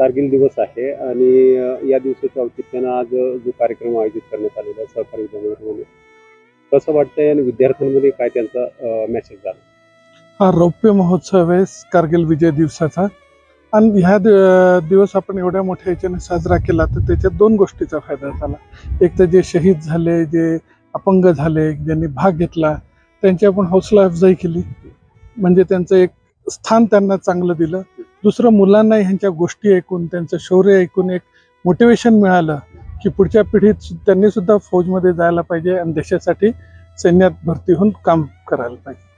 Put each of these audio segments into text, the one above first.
कारगिल दिवस आहे आणि या दिवसाच्या औचित्यानं आज जो कार्यक्रम आयोजित करण्यात आलेला आहे सहकारी विद्यामंडळामध्ये कसं वाटतंय आणि विद्यार्थ्यांमध्ये काय त्यांचा मेसेज झाला? हा रौप्य महोत्सव आहे कारगिल विजय दिवसाचा. आणि ह्या दिवस आपण एवढ्या मोठ्या याच्याने साजरा केला तर त्याच्यात दोन गोष्टीचा फायदा झाला. एक तर जे शहीद झाले जे अपंग झाले ज्यांनी भाग घेतला त्यांची आपण हौसला अफजाई केली. म्हणजे त्यांचं एक स्थान त्यांना चांगलं दिलं. दुसरं मुलांना ह्यांच्या गोष्टी ऐकून त्यांचं शौर्य ऐकून एक मोटिवेशन मिळालं की पुढच्या पिढीत सु- त्यांनी सुद्धा फौजमध्ये जायला पाहिजे आणि देशासाठी सैन्यात भरती होऊन काम करायला पाहिजे.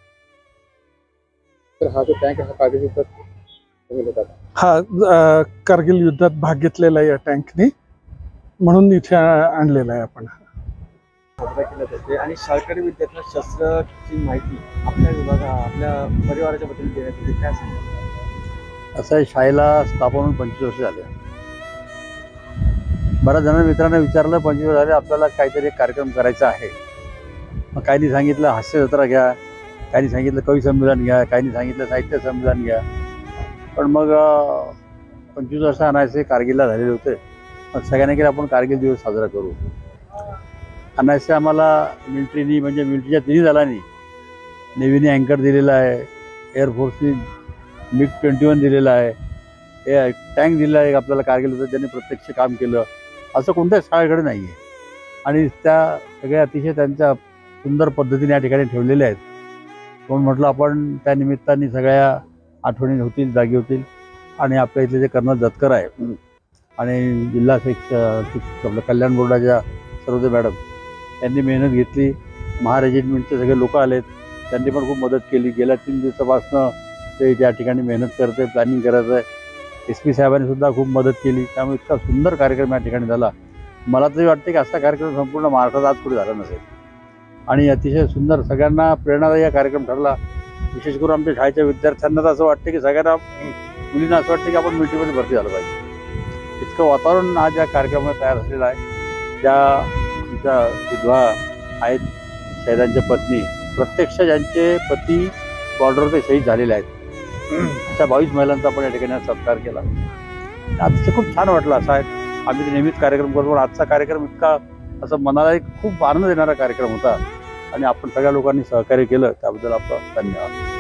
तर हा जो टँक हा कारगिल युद्धात तुम्ही होता हा अ, कारगिल युद्धात भाग घेतलेला आहे या टँकने म्हणून इथे आणलेला आहे आपण साजरा केला जाते आणि शाळकरी विद्यार्थ्यांना शस्त्राची माहिती आपल्या विभागा आपल्या परिवाराच्या बद्दल देण्यात येते. काय सांगा असं शाळेला स्थापन होऊन पंचवीस वर्ष झाले. बऱ्याच जण मित्रांना विचारलं पंचवीस वर्ष झाले आपल्याला काहीतरी एक कार्यक्रम करायचा आहे. मग काहींनी सांगितलं हास्य जत्रा घ्या काहींनी सांगितलं कवी संमेलन घ्या काहींनी सांगितलं साहित्य संमेलन घ्या. पण मग पंचवीस वर्ष अनायसे कारगिलला झालेले होते. मग सगळ्यांनी केलं आपण कारगिल दिवस साजरा करू. अनायसे आम्हाला मिलिटरीनी म्हणजे मिलिटरीच्या तिन्ही दलांनी. नेव्हीने अँकर दिलेला आहे एअरफोर्सनी मिग ट्वेंटी वन दिलेलं आहे. हे टँक दिलेला आहे आपल्याला कारगिल होतं ज्यांनी प्रत्यक्ष काम केलं. असं कोणत्याच शाळेकडे नाही आहे आणि त्या सगळ्या अतिशय त्यांच्या सुंदर पद्धतीने या ठिकाणी ठेवलेल्या आहेत. म्हणून म्हटलं आपण त्या निमित्ताने सगळ्या आठवणी होतील जागी होतील. आणि आपल्या इथले जे कर्नल जतकर आहे आणि जिल्हा शिक्ष शिक्षक आपल्या कल्याण बोर्डाच्या सर्वोदय मॅडम त्यांनी मेहनत घेतली. महारेजिमेंटचे सगळे लोक आलेत. त्यांनी पण खूप मदत केली. गेल्या तीन दिवसापासनं ते त्या ठिकाणी मेहनत करते प्लॅनिंग करायचं आहे एस पी साहेबांनी सुद्धा खूप मदत केली. त्यामुळे इतका सुंदर कार्यक्रम या ठिकाणी झाला. मला तरी वाटते की असा कार्यक्रम संपूर्ण महाराष्ट्रात आज कुठे झाला नसेल. आणि अतिशय सुंदर सगळ्यांना प्रेरणादायी हा कार्यक्रम ठरला. विशेष करून आमच्या शाळेच्या विद्यार्थ्यांना तर असं वाटतं की सगळ्यांना मुलींना असं वाटतं की आपण मिलिटरीमध्ये भरती झालं पाहिजे. इतकं वातावरण आज या कार्यक्रमात तयार झालेलं आहे. ज्या आमच्या विधवा आहेत शहिदांच्या पत्नी प्रत्यक्ष ज्यांचे पती बॉर्डरवर ते शहीद झालेले आहेत. त्या बावीस महिलांचा आपण या ठिकाणी सत्कार केला. अतिशय खूप छान वाटलं साहेब आम्ही नेहमीच कार्यक्रम करतो आजचा कार्यक्रम इतका असं मनाला एक खूप आनंद देणारा कार्यक्रम होता. आणि आपण सगळ्या लोकांनी सहकार्य केलं त्याबद्दल आपलं धन्यवाद.